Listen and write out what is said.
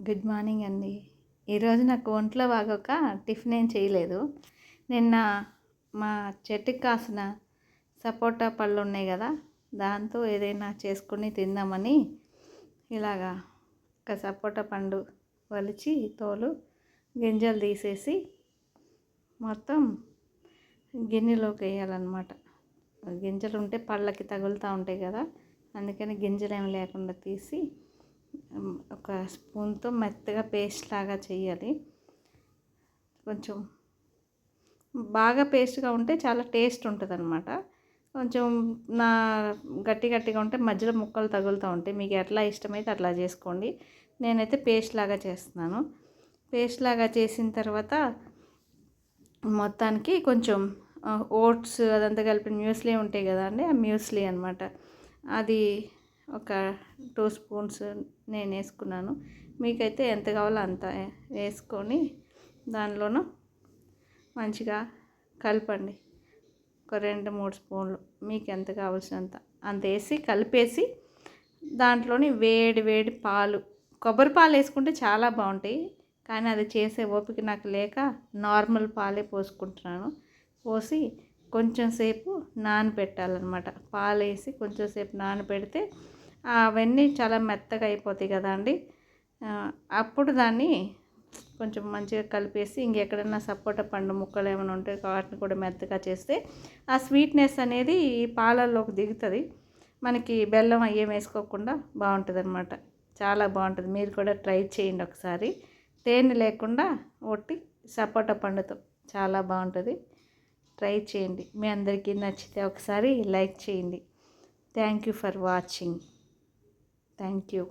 Good morning అండి. ఈరోజు నాకు ఒంట్లో బాగోక టిఫిన్ ఏం చేయలేదు. నిన్న మా చెట్టుకి కాసిన సపోటా పళ్ళు ఉన్నాయి కదా దాంతో ఏదైనా చేసుకొని తిందామని ఇలాగా ఒక సపోటా పండు వలిచి తోలు గింజలు తీసేసి మొత్తం గిన్నెలోకి వేయాలన్నమాట. గింజలు ఉంటే పళ్ళకి తగులుతూ ఉంటాయి కదా అందుకని గింజలు ఏమి లేకుండా తీసి ఒక స్పూన్తో మెత్తగా పేస్ట్ లాగా చేయాలి. కొంచెం బాగా పేస్ట్గా ఉంటే చాలా టేస్ట్ ఉంటుంది అనమాట కొంచెం నా గట్టి గట్టిగా ఉంటే మధ్యలో ముక్కలు తగులుతూ ఉంటాయి. మీకు ఎట్లా ఇష్టమైతే అట్లా చేసుకోండి. నేనైతే పేస్ట్ లాగా చేస్తున్నాను. పేస్ట్ లాగా చేసిన తర్వాత మొత్తానికి కొంచెం ఓట్స్ అదంతా కలిపిన మ్యూస్లీ ఉంటాయి కదండి ఆ మ్యూస్లీ అనమాట అది ఒక టూ స్పూన్స్ నేను వేసుకున్నాను. మీకైతే ఎంత కావాలో అంత వేసుకొని దానిలోనూ మంచిగా కలపండి. ఒక రెండు మూడు స్పూన్లు మీకు ఎంత కావాల్సినంత అంత. వేసి కలిపేసి దాంట్లోని వేడి వేడి పాలు. కొబ్బరి పాలు వేసుకుంటే చాలా బాగుంటాయి. కానీ అది చేసే ఓపిక నాకు లేక నార్మల్ పాలే పోసుకుంటున్నాను. పోసి కొంచెం సేపు నానబెట్టాలన్నమాట. పాలు వేసి కొంచెం సేపు నానబెడితే అవన్నీ చాలా మెత్తగా అయిపోతాయి కదా అండి. అప్పుడు దాన్ని కొంచెం మంచిగా కలిపేసి ఇంకెక్కడైనా సపోటా పండు ముక్కలు ఏమైనా ఉంటే వాటిని కూడా మెత్తగా చేస్తే ఆ స్వీట్నెస్ అనేది ఈ పాలల్లోకి దిగుతుంది. మనకి బెల్లం అయ్యేం వేసుకోకుండా బాగుంటుంది అనమాట చాలా బాగుంటుంది. మీరు కూడా ట్రై చేయండి ఒకసారి. తేనె లేకుండా ఒట్టి సపోటా పండుతో చాలా బాగుంటుంది. ట్రై చేయండి. మీ అందరికీ నచ్చితే ఒకసారి లైక్ చేయండి. Thank you for watching thank you